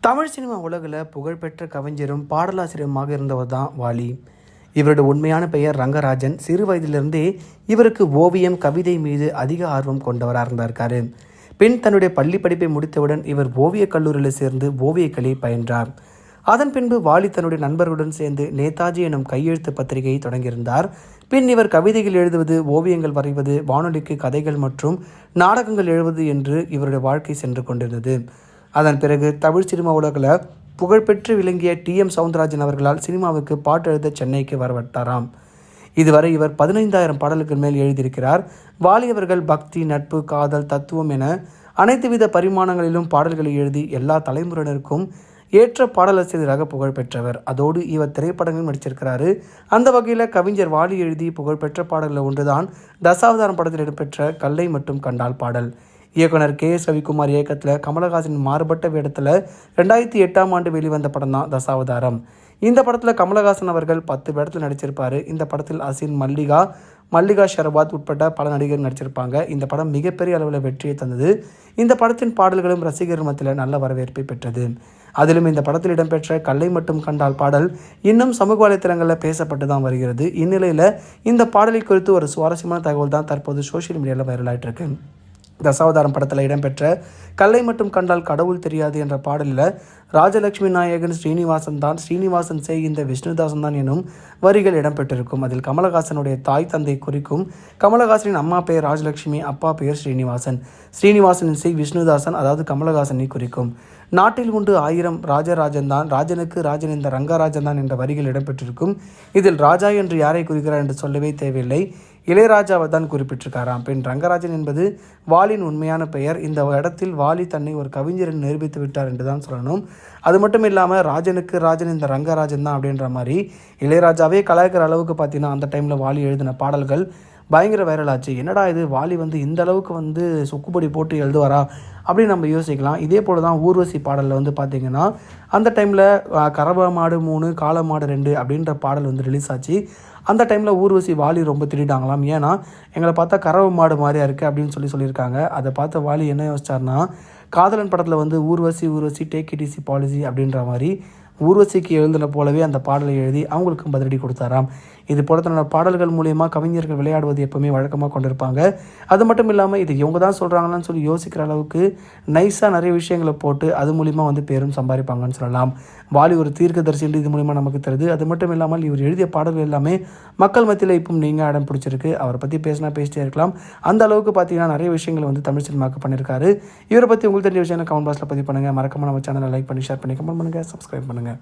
Tamil cinema உலகில் புகழ்பெற்ற கவிஞரும் பாடலாசிரியருமாக இருந்தவர் தான் வாலி. இவருடைய உண்மையான பெயர் ரங்கராஜன். சிறு வயதிலிருந்தே இவருக்கு ஓவியம் கவிதை மீது அதிக ஆர்வம் கொண்டவராக இருந்திருக்கார். பின் தன்னுடைய பள்ளி படிப்பை முடித்தவுடன் இவர் ஓவியக் கல்லூரியில் சேர்ந்து ஓவியக்கலை பயின்றார். அதன் பின்பு வாலி தன்னுடைய நண்பர்களுடன் சேர்ந்து நேதாஜி எனும் கையெழுத்து பத்திரிகையை தொடங்கியிருந்தார். பின் இவர் கவிதைகள் எழுதுவது ஓவியங்கள் வரைவது வானொலிக்கு கதைகள் மற்றும் நாடகங்கள் எழுவது என்று இவருடைய வாழ்க்கை சென்று கொண்டிருந்தது. அதன் பிறகு தமிழ் சினிமா உலகில் புகழ்பெற்று விளங்கிய டி எம் சவுந்தரராஜன் அவர்களால் சினிமாவுக்கு பாட்டு எழுத சென்னைக்கு வரவட்டாராம் இதுவரை இவர் பதினைந்தாயிரம் பாடல்கள் மேல் எழுதியிருக்கிறார். வாலியவர்கள் பக்தி நட்பு காதல் தத்துவம் என அனைத்து வித பரிமாணங்களிலும் பாடல்களை எழுதி எல்லா தலைமுறையினருக்கும் ஏற்ற பாடலாசிரியராக புகழ் பெற்றவர். அதோடு இவர் திரைப்படங்களும் நடிச்சிருக்கிறாரு. அந்த வகையில் கவிஞர் வாலி எழுதி புகழ்பெற்ற பாடல்கள் ஒன்றுதான் தசாவதாரம் படத்தில் இடம்பெற்ற கல்லை மட்டும் கண்டால் பாடல். இயக்குனர் கே எஸ் ரவிக்குமார் இயக்கத்தில் கமலஹாசன் மாறுபட்ட வேடத்தில் ரெண்டாயிரத்தி எட்டாம் ஆண்டு வெளிவந்த படம் தான் தசாவதாரம். இந்த படத்தில் கமலஹாசன் அவர்கள் பத்து வேடத்தில் நடிச்சிருப்பார். இந்த படத்தில் அசின் மல்லிகா மல்லிகா ஷரபாத் உட்பட்ட பல நடிகர் நடிச்சிருப்பாங்க. இந்த படம் மிகப்பெரிய அளவில் வெற்றியை தந்தது. இந்த படத்தின் பாடல்களும் ரசிகர் மத்தியில் நல்ல வரவேற்பை பெற்றது. அதிலும் இந்த படத்தில் இடம்பெற்ற கல்லை மட்டும் கண்டால் பாடல் இன்னும் சமூக வலைத்தளங்களில் பேசப்பட்டு தான் வருகிறது. இந்நிலையில் இந்த பாடலை குறித்து ஒரு சுவாரஸ்யமான தகவல் தான் தற்போது சோஷியல் மீடியாவில் வைரலாகிட்டு இருக்கு தசாவதாரம் படத்தில் இடம்பெற்ற கல்லை மட்டும் கண்டால் கடவுள் தெரியாது என்ற பாடலில் ராஜலட்சுமி நாயகன் ஸ்ரீனிவாசன் தான் ஸ்ரீனிவாசன் செய் இந்த விஷ்ணுதாசன் தான் எனும் வரிகள் இடம்பெற்றிருக்கும். அதில் கமலஹாசனுடைய தாய் தந்தை குறிக்கும் கமலஹாசனின் அம்மா பெயர் ராஜலட்சுமி அப்பா பெயர் ஸ்ரீனிவாசன். ஸ்ரீனிவாசனின் செய் விஷ்ணுதாசன் அதாவது கமலஹாசனை குறிக்கும். நாட்டில் உண்டு ஆயிரம் ராஜராஜன் தான் ராஜனுக்கு ராஜன் இந்த ரங்கராஜன் தான் என்ற வரிகள் இடம்பெற்றிருக்கும். இதில் ராஜா என்று யாரை குறிக்கிறார் என்று சொல்லவே தேவையில்லை. இளையராஜாவை தான் குறிப்பிட்டிருக்காராம். பெண் ரங்கராஜன் என்பது வாலின் உண்மையான பெயர். இந்த இடத்தில் வாலி தன்னை ஒரு கவிஞர் நிரூபித்து விட்டார் என்று தான் சொல்லணும். அது மட்டும் இல்லாமல் ராஜனுக்கு ராஜன் இந்த ரங்கராஜன் தான் அப்படின்ற மாதிரி இளையராஜாவே கலாய்க்கிற அளவுக்கு பார்த்தீங்கன்னா அந்த டைமில் வாலி எழுதின பாடல்கள் பயங்கர வைரல் ஆச்சு என்னடா இது? வாலி வந்து இந்த அளவுக்கு வந்து சொக்குப்பொடி போட்டு எழுதுவாரா? அப்படின்னு நம்ம யோசிக்கலாம். இதே போல் தான் ஊர்வசி பாடலில் வந்து பார்த்திங்கன்னா அந்த டைமில் கரப மாடு மூணு காளை மாடு ரெண்டு அப்படின்ற பாடல் வந்து ரிலீஸ் ஆச்சு. அந்த டைமில் ஊர்வசி வாலி ரொம்ப திட்டாங்களாம் ஏன்னா எங்களை பார்த்தா கறவை மாடு மாதிரியா இருக்குது அப்படின்னு சொல்லி சொல்லியிருக்காங்க. அதை பார்த்த வாலி என்ன யோசிச்சார்னா காதலன் படத்தில் வந்து Urvashi Urvashi take it easy policy அப்படின்ற மாதிரி ஊர்வசிக்கு எழுந்தின போலவே அந்த பாடலை எழுதி அவங்களுக்கும் பதிலடி கொடுத்தாராம். இது போல தன்னோட பாடல்கள் மூலயமா கவிஞர்கள் விளையாடுவது எப்பவுமே வழக்கமாக கொண்டிருப்பாங்க. அது மட்டும் இல்லாமல் இது இவங்க தான் சொல்கிறாங்களான்னு சொல்லி யோசிக்கிற அளவுக்கு நைஸாக நிறைய விஷயங்களை போட்டு அது மூலிமா வந்து பேரும் சம்பாதிப்பாங்கன்னு சொல்லலாம். வாலி ஒரு தீர்க்கதரிசி என்று இது மூலிமா நமக்கு தருது. அது மட்டும் இல்லாமல் இவர் எழுதிய பாடல்கள் எல்லாமே மக்கள் மத்தியில் இப்போ நீங்கள் இடம் பிடிச்சிருக்கு. அவரை பற்றி பேசினா பேசிட்டே இருக்கலாம். அந்த அளவுக்கு பார்த்தீங்கன்னா நிறைய விஷயங்கள் வந்து தமிழ் சினிமாவுக்கு பண்ணியிருக்காரு இவரை பற்றி உங்களுக்கு தெரிஞ்ச விஷயம் கமெண்ட் பாக்ஸில் பதிவு பண்ணுங்கள் மறக்காமல் நம்ம சேனலை லைக் பண்ணி ஷேர் பண்ணி கமெண்ட் பண்ணுங்கள் சப்ஸ்கிரைப் பண்ணுங்கள் Yeah.